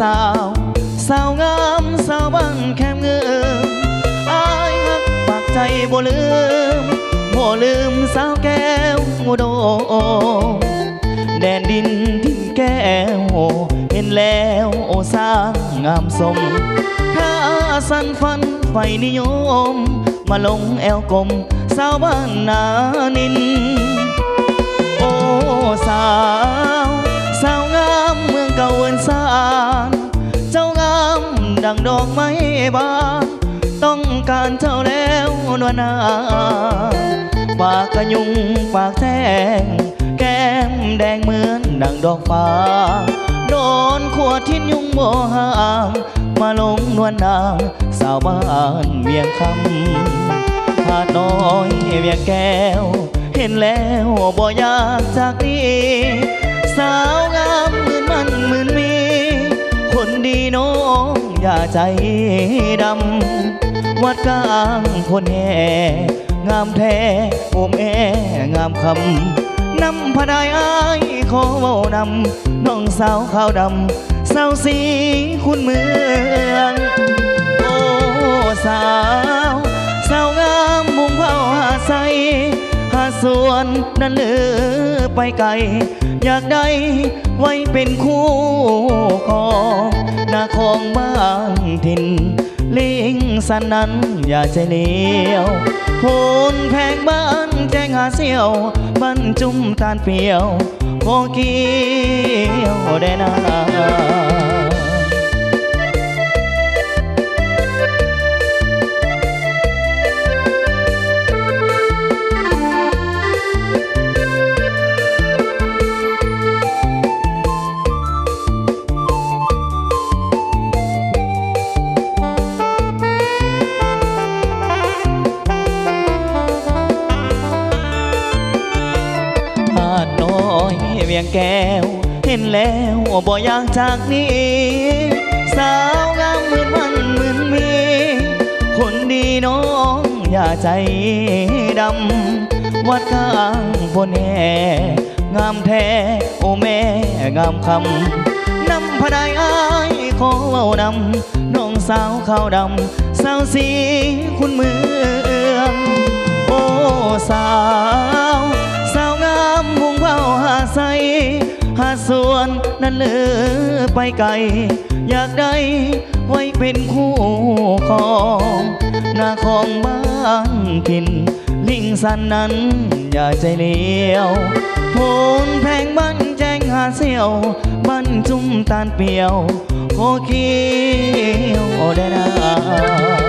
สาว สาวงามสาวบังแคมเงืออายฮักปากใจบ่ลืมบ่ลืมสาวแก้วโดแดนดินทิ่นแก้วเห็นแล้วโอสร้างงามสมถ้าสันฟันไฟนิยม มาลงแอวกลมสาวบ้านนานิน โอ้สาวางดอกไม้บานต้องการเจ้าแล้วนวลนาปากกระยุงปากแทงแก้มแดงเหมือนดังดอกฟ้าโดนขวดทิ้นยุงบ่ห่างมาลงนวลนางสาวบ้านเวียงคำหาดน้อยเวียงแก้ว เห็นแล้วบ่อยากจากนี้สา อย่าใจดำ วัดกลางคนแห่งามแท้โอมแองามคำนำพระไดายอ้ายขอเว้านำน้องสาวขาวดำสาวสีคุณเมือง นั่นเลือไปไกล อยากได้ไว้เป็นคู่ของนาของบ้านถิ่นลิงสันนั้นอย่าใจเลี้ยวโพนแพงบ้านแจ้งหาเสียวบรรจุมตาลเปียวขอเกี่ยวได้นา วียงแก้ว เห็นแล้วบ่อยากจากนี้ สาวงามเหมื่นวันเหมื่นมี คนดีน้องอย่าใจดำ วัดกลางบนแห่งามแท้ โอแม่งามคำนำพระไดายอ้ายขอเว้านำน้องสาวขาวดำ สาวสีคุณเมือง โอ้สาว สวนนั่นเลือไปไกล อยากได้ไว้เป็นคู่ของนาของบ้านถิ่นลิงสันนั้นอย่าใจเลี้ยวโพนแพงบ้านแจ้งหาเสียวบ้านจุ่มตาลเปียวขอเกี่ยวได้นา